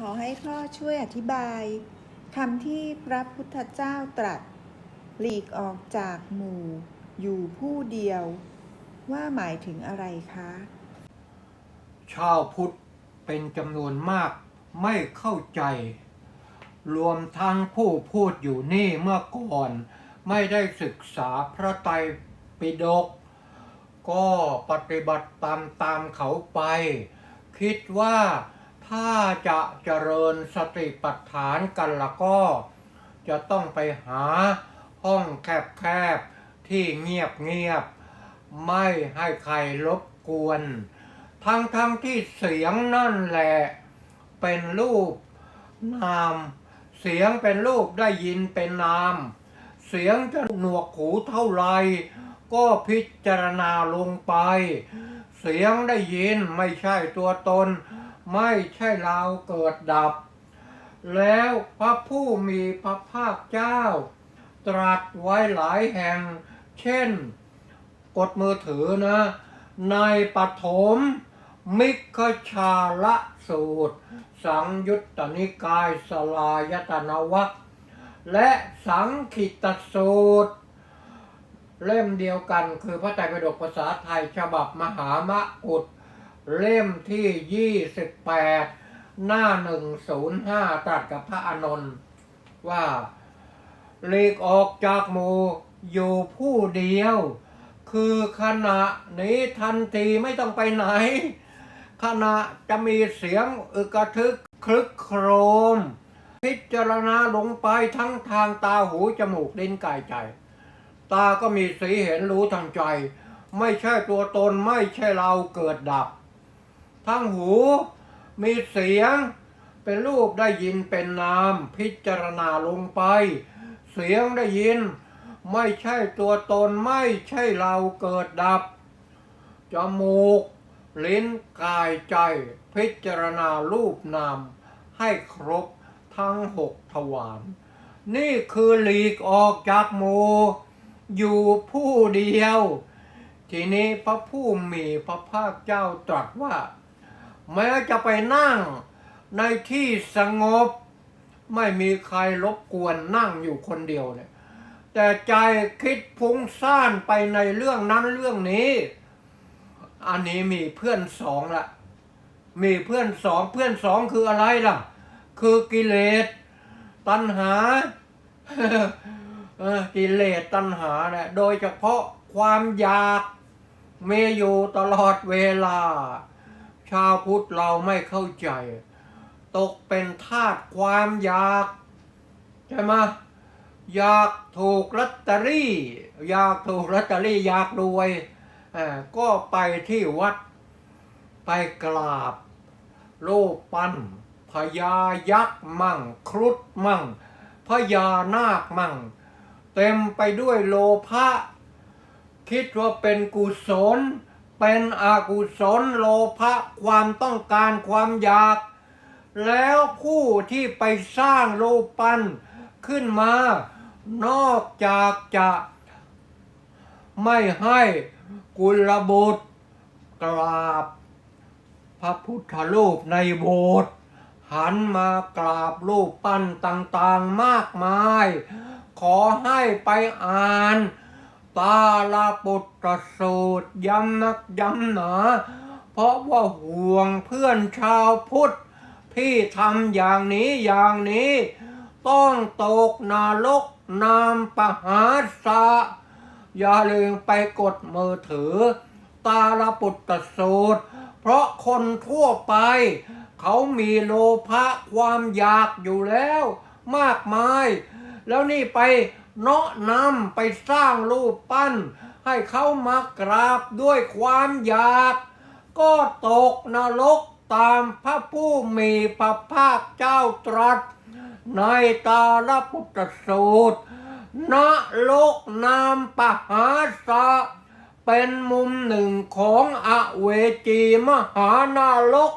ขอให้พ่อช่วยอธิบายคำที่พระพุทธเจ้าตรัส หลีกออกจากหมู่ อยู่ผู้เดียว ว่าหมายถึงอะไรคะ ชาวพุทธเป็นจำนวนมากไม่เข้าใจ รวมทั้งผู้พูดอยู่นี่เมื่อก่อน ไม่ได้ศึกษาพระไตรปิฎกก็ปฏิบัติตามตามเขาไป คิดว่า ถ้าจะเจริญสติปัฏฐานกันละก็ จะต้องไปหาห้องแคบๆที่เงียบๆไม่ให้ใครรบกวน ทั้งทั้งๆที่เสียงนั่นแหละ เป็นรูปนาม เสียงเป็นรูปได้ยินเป็นนาม เสียงจะหนวกหูเท่าไรก็พิจารณาลงไป เสียงได้ยินไม่ใช่ตัวตน ไม่ใช่เราเกิดดับ แล้วพระผู้มีพระภาคเจ้า ตรัสไว้หลายแห่ง เช่น กดมือถือนะ ในปฐมมิคชาละสูตร สังยุตตนิกายสลายตนวัคและสังขิตสูตร เล่มเดียวกันคือพระไตรปิฎกภาษาไทยฉบับมหามะอุด เล่มที่28หน้า105ตรัสกับพระอานนท์ว่าหลีกออกจากหมู่อยู่ผู้เดียว คือขณะนี้ทันทีไม่ต้องไปไหน ขณะจะมีเสียงอึกระทึกคลึกโครม พิจารณาลงไปทั้งทางตาหูจมูกลิ้นกายใจ ตาก็มีสีเห็นรู้ทางใจ ไม่ใช่ตัวตนไม่ใช่เราเกิดดับ ทั้งหู มีเสียง เป็นรูปได้ยินเป็นนาม พิจารณาลงไป เสียงได้ยิน ไม่ใช่ตัวตนไม่ใช่เราเกิดดับ จมูก ลิ้นกายใจ พิจารณารูปนาม ให้ครบทั้งหกทวารนี่คือหลีกออกจากหมู่อยู่ผู้เดียว ทีนี้พระผู้มีพระภาคเจ้าตรัสว่า แม้จะไปนั่งในที่สงบ ไม่มีใครรบกวนนั่งอยู่คนเดียวเนี่ยแต่ใจคิดฟุ้งซ่านไปในเรื่องนั้นเรื่องนี้ อันนี้มีเพื่อนสองละมีเพื่อนสองเพื่อนสองคืออะไรล่ะ คือกิเลสตัณหากิเลสตัณหาเนี่ยโดยเฉพาะความอยากมีอยู่ตลอดเวลา ชาวพุทธเราไม่เข้าใจ ตกเป็นทาสความอยาก ใช่ไหมอยากถูกลอตเตอรี่ อยากถูกลอตเตอรี่อยากรวยก็ไปที่วัดไปกราบรูปปั้นพญายักษ์มั่ง ครุฑมั่งพญานาคมั่ง เต็มไปด้วยโลภะคิดว่าเป็นกุศล เป็นอกุศลโลภะความต้องการความอยาก แล้วผู้ที่ไปสร้างรูปปั้นขึ้นมา นอกจากจะไม่ให้กุลบุตรกราบ พระพุทธรูปในโบสถ์หันมากราบรูปปั้นต่างๆมากมาย ขอให้ไปอ่าน ตาลาปุตตสูตรย้ำนักย้ำหนาเพราะว่าห่วงเพื่อนชาวพุทธที่ทำอย่างนี้อย่างนี้ ต้องตกนรกนามปหาสะ อย่าลืมไปกดมือถือ ตาลปุตตสูตร เพราะคนทั่วไป เขามีโลภะความอยากอยู่แล้ว มากมาย แล้วนี่ไป เนาะนำไปสร้างรูปปั้น ให้เขามากราบด้วยความอยาก ก็ตกนรกตามพระผู้มีพระภาคเจ้าตรัส ในตาลปุตตสูตรนรกนามปหาสะเป็นมุมหนึ่งของอเวจีมหานรก